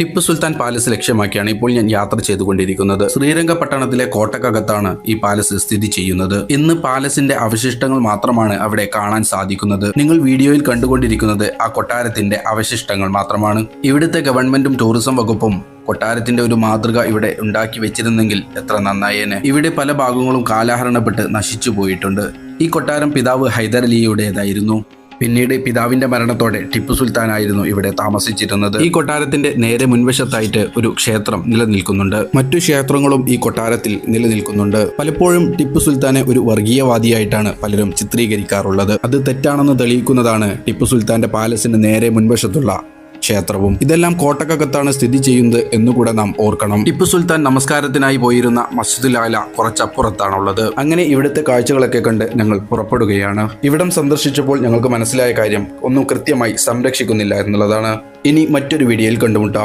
Tipu Sultan palace ലക്ഷ്യമാക്കിയാണ് ഇപ്പോൾ ഞാൻ യാത്ര ചെയ്തുകൊണ്ടിരിക്കുന്നത്. ശ്രീരംഗപട്ടണത്തിലെ കോട്ടക്കകത്താണ് ഈ പാലസ് സ്ഥിതി ചെയ്യുന്നത്. ഇന്ന് പാലസിന്റെ അവശിഷ്ടങ്ങൾ മാത്രമാണ് അവിടെ കാണാൻ സാധിക്കുന്നത്. നിങ്ങൾ വീഡിയോയിൽ കണ്ടുകൊണ്ടിരിക്കുന്നത് ആ കൊട്ടാരത്തിന്റെ അവശിഷ്ടങ്ങൾ മാത്രമാണ്. ഇവിടുത്തെ ഗവൺമെന്റും ടൂറിസം വകുപ്പും കൊട്ടാരത്തിന്റെ ഒരു മാതൃക ഇവിടെ ഉണ്ടാക്കി വെച്ചിരുന്നെങ്കിൽ എത്ര നന്നായേനെ. ഇവിടെ പല ഭാഗങ്ങളും കാലഹരണപ്പെട്ട് നശിച്ചു പോയിട്ടുണ്ട്. ഈ കൊട്ടാരം പിതാവ് ഹൈദരലിയുടേതായിരുന്നു. പിന്നീട് പിതാവിന്റെ മരണത്തോടെ ടിപ്പു സുൽത്താൻ ആയിരുന്നു ഇവിടെ താമസിച്ചിരുന്നത്. ഈ കൊട്ടാരത്തിന്റെ നേരെ മുൻവശത്തായിട്ട് ഒരു ക്ഷേത്രം നിലനിൽക്കുന്നുണ്ട്. മറ്റു ക്ഷേത്രങ്ങളും ഈ കൊട്ടാരത്തിൽ നിലനിൽക്കുന്നുണ്ട്. പലപ്പോഴും ടിപ്പു സുൽത്താനെ ഒരു വർഗീയവാദിയായിട്ടാണ് പലരും ചിത്രീകരിക്കാറുള്ളത്. അത് തെറ്റാണെന്ന് തെളിയിക്കുന്നതാണ് ടിപ്പു സുൽത്താന്റെ പാലസിന് നേരെ മുൻവശത്തുള്ള ക്ഷേത്രവും. ഇതെല്ലാം കോട്ടക്കകത്താണ് സ്ഥിതി ചെയ്യുന്നത് എന്നുകൂടെ നാം ഓർക്കണം. ടിപ്പു സുൽത്താൻ നമസ്കാരത്തിനായി പോയിരുന്ന മസ്ജിദുൽ ആല കുറച്ചപ്പുറത്താണുള്ളത്. അങ്ങനെ ഇവിടുത്തെ കാഴ്ചകളൊക്കെ കണ്ട് ഞങ്ങൾ പുറപ്പെടുകയാണ്. ഇവിടം സന്ദർശിച്ചപ്പോൾ ഞങ്ങൾക്ക് മനസ്സിലായ കാര്യം ഒന്നും കൃത്യമായി സംരക്ഷിക്കുന്നില്ല എന്നുള്ളതാണ്. ഇനി മറ്റൊരു വീഡിയോയിൽ കണ്ടുമുട്ടാം.